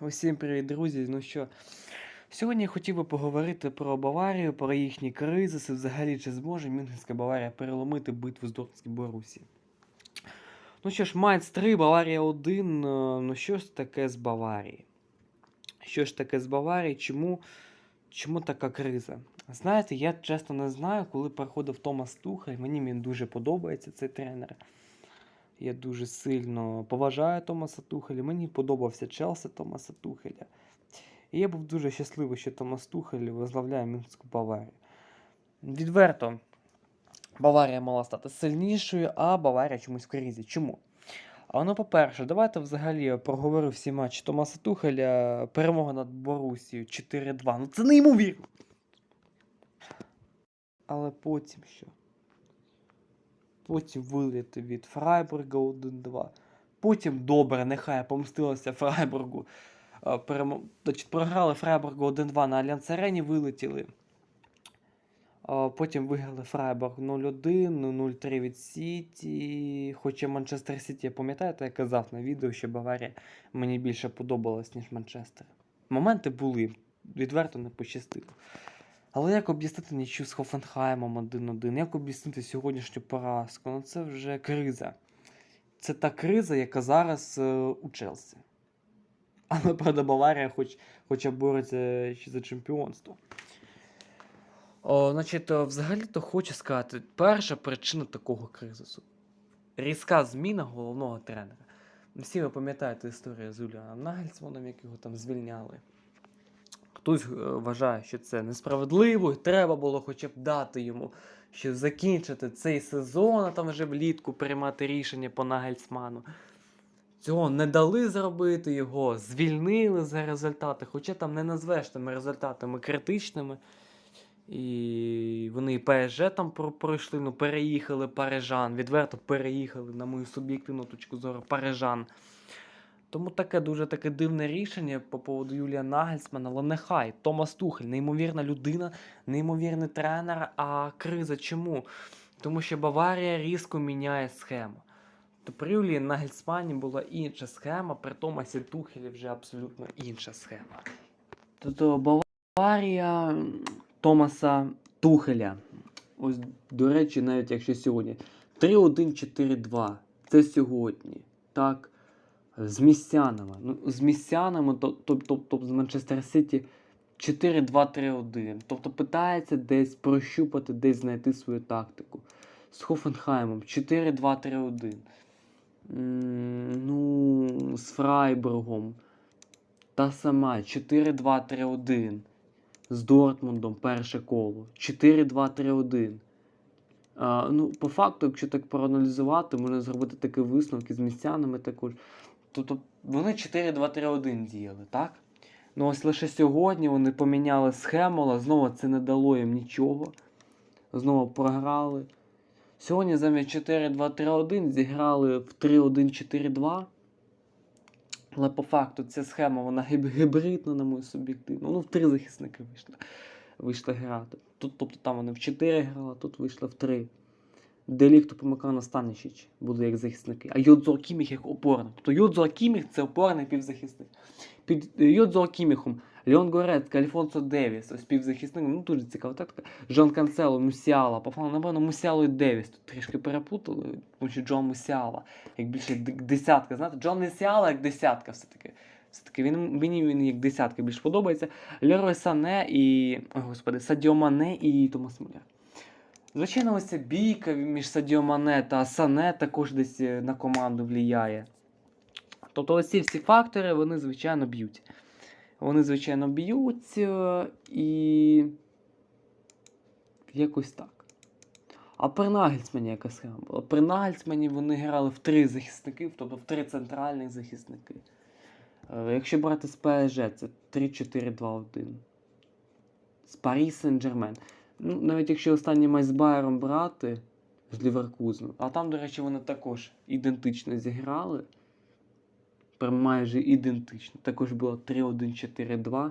Усім привіт, друзі. Ну що, сьогодні я хотів би поговорити про Баварію, про їхні кризиси, взагалі, чи зможе Мюнхенська Баварія переломити битву з Дортським Борусі. Ну що ж, Майнц 3, Баварія 1. е, Ну що ж таке з Баварії? Що ж таке з Баварії? Чому, чому така криза? Знаєте, я чесно не знаю, коли приходив Томас Тухель, мені він дуже подобається цей тренер. Я дуже сильно поважаю Томаса Тухеля. Мені подобався Челсі Томаса Тухеля. І я був дуже щасливий, що Томас Тухель возглавляє Мінську Баварію. Відверто, Баварія мала стати сильнішою, а Баварія чомусь в кризі. Чому? А ну, по-перше, давайте взагалі проговорю всі матчі Томаса Тухеля. Перемога над Борусією 4-2. Ну це неймовірно. Але потім що? Потім виліти від Фрайбурга 1-2. Потім добре, нехай помстилося Фрайбургу. Е, перемо- Значить, програли Фрайбургу 1-2 на Альянс Арені, вилетіли. Е, Потім виграли Фрайбург 0-1, 0-3 від Сіті. Хоча Манчестер Сіті, пам'ятаєте, я казав на відео, що Баварія мені більше подобалась, ніж Манчестер. Моменти були, відверто не пощастило. Але як об'яснити нічю з Хофенхаймом 1-1? Як об'яснити сьогоднішню поразку? Ну це вже криза. Це та криза, яка зараз е, у Челсі. Але правда, Баварія хоч, хоча бореться ще за чемпіонство. О, значить, взагалі-то хочу сказати, перша причина такого кризису. Різка зміна головного тренера. Всі ви пам'ятаєте історію з Юліаном Нагельсманом, як його там звільняли. Хтось е, вважає, що це несправедливо, і треба було хоча б дати йому, що закінчити цей сезон, а там вже влітку приймати рішення по Нагельсману. Цього не дали зробити, його звільнили за результати, хоча там не назвеш тими результатами критичними. І вони і ПСЖ там пройшли, ну переїхали парижан, відверто переїхали, на мою суб'єктивну точку зору, парижан. Тому таке дуже таке дивне рішення по поводу Юлія Нагельсмана, але нехай Томас Тухель, неймовірна людина, неймовірний тренер. А криза чому? Тому що Баварія різко міняє схему. То при Юлії Нагельсмані була інша схема, при Томасі Тухелі вже абсолютно інша схема. Тобто Баварія Томаса Тухеля. Ось, до речі, навіть якщо сьогодні 3-1-4-2. Це сьогодні. Так з містянами. Ну, з містянами, тобто з Манчестер Сіті 4-2-3-1. Тобто питається десь прощупати, десь знайти свою тактику. З Хофенхаймом 4-2-3-1. Ну, з Фрайбургом. Та сама 4-2-3-1. З Дортмундом перше коло. 4-2-3-1. А, ну, по факту, якщо так проаналізувати, можна зробити такі висновки з містянами також. Тобто вони 4-2-3-1 діяли, так? Ну ось лише сьогодні вони поміняли схему, але знову це не дало їм нічого. Знову програли. Сьогодні замість 4-2-3-1 зіграли в 3-1-4-2. Але по факту ця схема вона гіб- гібридна, на мою суб'єктивну. Ну, в три захисники вийшли, вийшли грати. Тут, тобто там вони в 4 грали, тут вийшли в 3. Деліхту помикав на Станішіч, були як захисники. А Йодзо Кіміх як опорник. Тобто Йодзо Кіміх це опорний півзахисник. Під е, Йодзо Кіміхом Леон Горецька, Альфонсо Девіс, ось півзахисник. Ну дуже цікава тактика. Жон Канцело, Мусіала. По факту, напевно, Мусіало і Девіс. Тут трішки перепутали, тому що Джон Мусіала, як більше десятка. Знаєте, Джон Мусіала як десятка все-таки. Все-таки він, мені він як десятка більш подобається. Лерой Сане і. Ой, господи, Садіо Мане і Томас Муляр. Звичайно, ось ця бійка між Садіо Мане та Сане також десь е, на команду влияє. Тобто ось ці всі фактори, вони, звичайно, б'ють. Вони, звичайно, б'ють е, і. Якось так. А при Нагельсмані яка схема була? При Нагельсмані вони грали в три захисники, тобто в три центральних захисники. Е, Якщо брати з ПСЖ, це 3-4-2-1. З Парі Сен-Джермен. Ну, навіть якщо останній матч з Байером брати з Ліверкузом, а там, до речі, вони також ідентично зіграли. Прям майже ідентично. Також було 3-1-4-2.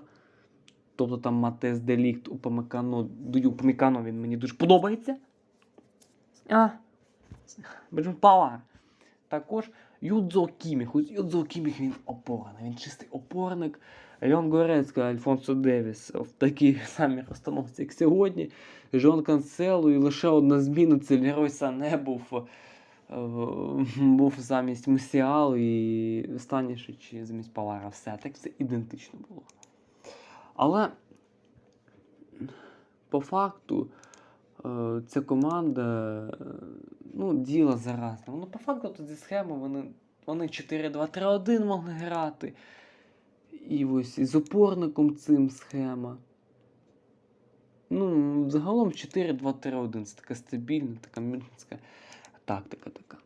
Тобто там Матес Делікт у Памекано. Даю Памекано він мені дуже подобається. А. Пала. Також Юдзо Кіміх. Ось Юдзо Кіміх він опорний, він чистий опорник. Льон Горецька, Альфонсо Девіс в такій самій розстановці, як сьогодні. Жон Канцело і лише одна зміна це Лерой Сане був, е, був замість Мусіал і Станішич замість Палара. Все, так все ідентично було. Але по факту е, ця команда е, ну, діла заразна. Ну, по факту тут зі схеми вони, вони 4-2-3-1 могли грати. І ось із опорником цим схема. Ну, загалом 4-2-3-1. Це така стабільна, така мюнхенська тактика така.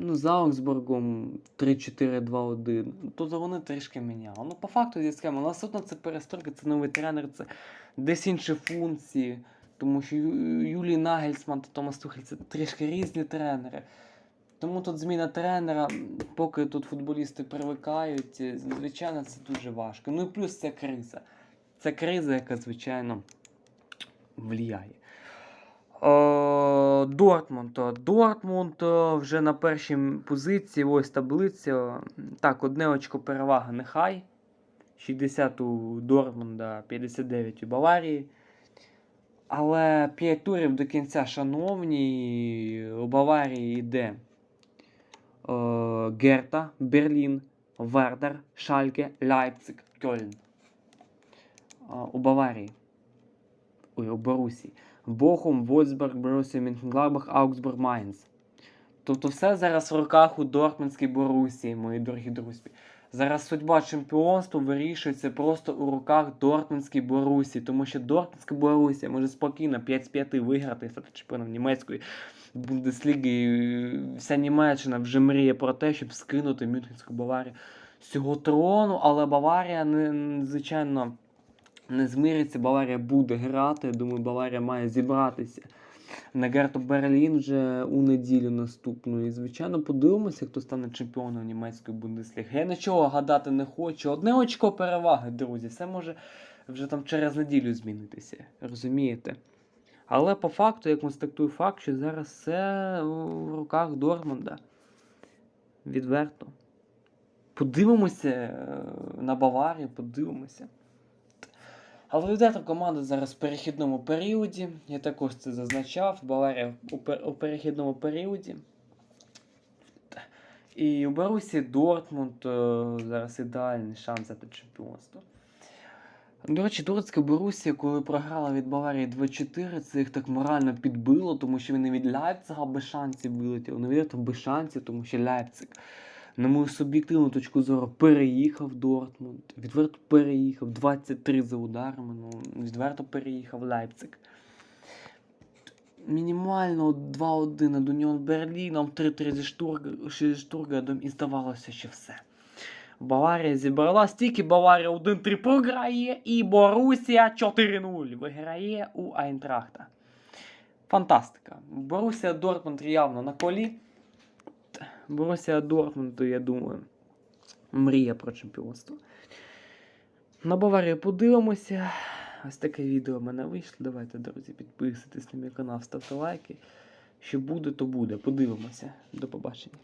Ну, за Аугсбургом 3-4-2-1. Тобто вони трішки міняли. Ну, по факту зі. Але все це перестройка, це новий тренер, це десь інші функції. Тому що Юлій Нагельсман та Томас Тухель це трішки різні тренери. Тому тут зміна тренера, поки тут футболісти привикають, е, звичайно, це дуже важко. Ну і плюс це криза. Це криза, яка, звичайно, влияє. Е, Дортмунд. Дортмунд е, вже на першій позиції, ось таблиця. Так, одне очко перевага нехай. 60 у Дортмунда, 59 у Баварії. Але 5 турів до кінця, шановні, у Баварії йде Герта, Берлін, Вердер, Шальке, Лейпциг, Кьольн. Е, у Баварії. Ой, у Борусі. Бохум, Вольсберг, Борусія, Мюнхенглабах, Аугсбург, Майнц. Тобто все зараз в руках у Дортмундській Борусії, мої дорогі друзі. Зараз судьба чемпіонства вирішується просто у руках Дортмундській Борусі, тому що Дортмундська Борусія може спокійно 5 з 5 виграти стати чемпіоном німецької Бундесліги. Вся Німеччина вже мріє про те, щоб скинути Мюнхенську Баварію з цього трону, але Баварія, не, звичайно, не змириться. Баварія буде грати. Думаю, Баварія має зібратися на Герту Берлін вже у неділю наступну. І, звичайно, подивимося, хто стане чемпіоном німецької Бундесліги. Я нічого гадати не хочу. Одне очко переваги, друзі. Все може вже там через неділю змінитися. Розумієте? Але по факту, я констатую факт, що зараз все в руках Дормунда. Відверто. Подивимося е, на Баварію, подивимося. Але йде команда зараз в перехідному періоді. Я також це зазначав. Баварія у, перехідному періоді. І у Борусі Дортмунд е, зараз ідеальний шанс взяти чемпіонство. До речі, турецька Борусія, коли програла від Баварії 2-4, це їх так морально підбило, тому що вони від Лейпцига без шансів вилетіли. Не відверто без шансів, тому що Лейпциг, на мою суб'єктивну точку зору, переїхав Дортмунд. Відверто переїхав 23 за ударами. Ну, відверто переїхав Лейпциг. Мінімально 2-1 над Уніон Берліном, 3-3 зі Штург- зі Штургардом і здавалося, що все. Баварія зібрала стільки Баварія 1-3 програє, і Борусія 4-0 виграє у Айнтрахта. Фантастика. Борусія Дортмунд явно на колі. Борусія Дортмунд, я думаю, мрія про чемпіонство. На Баварію подивимося. Ось таке відео в мене вийшло. Давайте, друзі, підписуйтесь на мій канал, ставте лайки. Що буде, то буде. Подивимося. До побачення.